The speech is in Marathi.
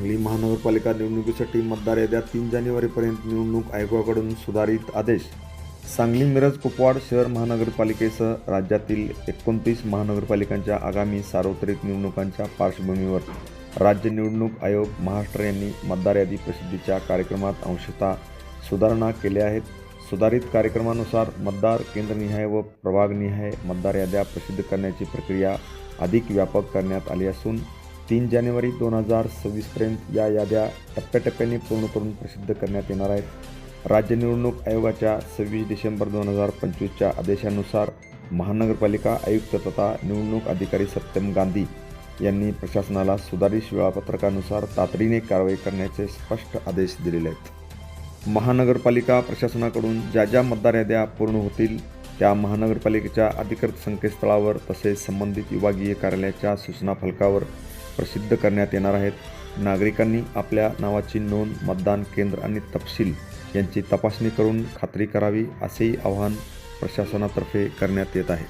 सांगली महानगरपालिका निवडणुकीसाठी मतदार याद्या तीन जानेवारीपर्यंत निवडणूक आयोगाकडून सुधारित आदेश. सांगली मिरज कुपवाड शहर महानगरपालिकेसह राज्यातील एकोणतीस महानगरपालिकांच्या आगामी सार्वत्रिक निवडणुकांच्या पार्श्वभूमीवर राज्य निवडणूक आयोग महाराष्ट्र यांनी मतदार यादी प्रसिद्धीच्या कार्यक्रमात अंशतः सुधारणा केल्या आहेत. सुधारित कार्यक्रमानुसार मतदार केंद्रनिहाय व प्रभागनिहाय मतदार याद्या प्रसिद्ध करण्याची प्रक्रिया अधिक व्यापक करण्यात आली असून तीन जानेवारी दोन हजार सव्वीसपर्यंत या याद्या टप्प्याटप्प्याने पूर्ण करून प्रसिद्ध करण्यात येणार आहेत. राज्य निवडणूक आयोगाच्या सव्वीस डिसेंबर दोन हजार पंचवीसच्या आदेशानुसार महानगरपालिका आयुक्त तथा निवडणूक अधिकारी सत्यम गांधी यांनी प्रशासनाला सुधारित वेळापत्रकानुसार तातडीने कारवाई करण्याचे स्पष्ट आदेश दिलेले आहेत. महानगरपालिका प्रशासनाकडून ज्या ज्या मतदार याद्या पूर्ण होतील त्या महानगरपालिकेच्या अधिकृत संकेतस्थळावर तसेच संबंधित विभागीय कार्यालयाच्या सूचना फलकावर प्रसिद्ध करण्यात येणार आहेत. नागरिकांनी आपल्या नावाची नोंद मतदान केंद्र आणि तपशील यांची तपासणी करून खात्री करावी असेही आवाहन प्रशासनातर्फे करण्यात येत आहे.